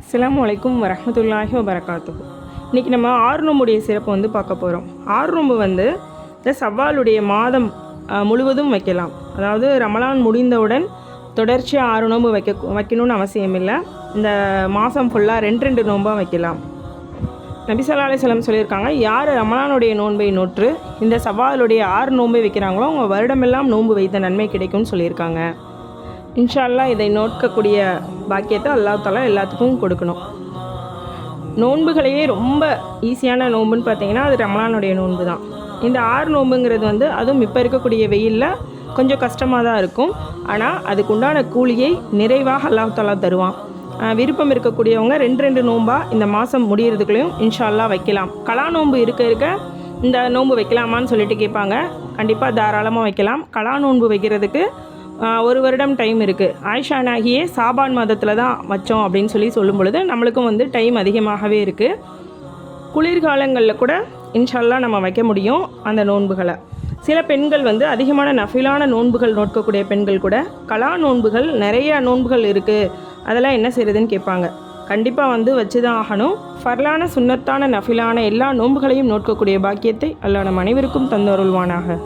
அஸ்லாம் வலைக்கும் வரமத்துல்லாஹி வபரகாத்துஹு. இன்றைக்கி நம்ம ஆறு நோம்புடைய சிறப்பு வந்து பார்க்க போகிறோம் ஆறு நோம்பு வந்து இந்த சவ்வாலுடைய மாதம் முழுவதும் வைக்கலாம். அதாவது ரமலான் முடிந்தவுடன் தொடர்ச்சியாக ஆறு நோம்பு வைக்க வைக்கணும்னு அவசியம் இல்லை. இந்த மாதம் ஃபுல்லாக ரெண்டு ரெண்டு நோம்பாக வைக்கலாம். நபிசல்லா ஸல்லல்லாஹு சொல்லியிருக்காங்க யார் ரமலானுடைய நோன்பை நோற்று இந்த சவாலுடைய ஆறு நோன்பை வைக்கிறாங்களோ அவங்க வருடமெல்லாம் நோன்பு வைத்த நன்மை கிடைக்கும்னு சொல்லியிருக்காங்க. இன்ஷால்லா இதை நோக்கக்கூடிய பாக்கியத்தை அல்லாத்தாலா எல்லாத்துக்கும் கொடுக்கணும். நோன்புகளையே ரொம்ப ஈஸியான நோன்புன்னு பார்த்தீங்கன்னா அது ரமலானுடைய நோன்பு தான். இந்த ஆறு நோன்புங்கிறது வந்து அதுவும் இப்போ இருக்கக்கூடிய வெயிலில் கொஞ்சம் கஷ்டமாக தான் இருக்கும். ஆனால் அதுக்கு உண்டான கூலியை நிறைவாக அல்லாத்தாலா தருவான். விருப்பம் இருக்கக்கூடியவங்க ரெண்டு ரெண்டு நோம்பாக இந்த மாதம் முடிகிறதுக்குள்ளேயும் இன்ஷா வைக்கலாம். கலா நோன்பு இருக்க இருக்க இந்த நோன்பு வைக்கலாமான்னு சொல்லிட்டு கேட்பாங்க. கண்டிப்பாக தாராளமாக வைக்கலாம். கலா நோன்பு வைக்கிறதுக்கு ஒரு வருடம் டைம் இருக்குது ஆயிஷா நாகியே சாபான் மாதத்தில் தான் வச்சோம் அப்படின்னு சொல்லி சொல்லும் பொழுது நம்மளுக்கும் வந்து டைம் அதிகமாகவே இருக்குது குளிர்காலங்களில் கூட இன்ஷால்லா நம்ம வைக்க முடியும் அந்த நோன்புகளை. சில பெண்கள் வந்து அதிகமான நஃபிலான நோன்புகள் நோக்கக்கூடிய பெண்கள் கூட கலா நோன்புகள் நிறைய நோன்புகள் இருக்குது அதெல்லாம் என்ன செய்கிறதுன்னு கேட்பாங்க. கண்டிப்பாக வந்து வச்சு தான் ஆகணும். ஃபர்லான சுன்னத்தான நஃபிலான எல்லா நோன்புகளையும் நோக்கக்கூடிய பாக்கியத்தை அல்லான நம் அனைவருக்கும் தந்தருள்வானாக.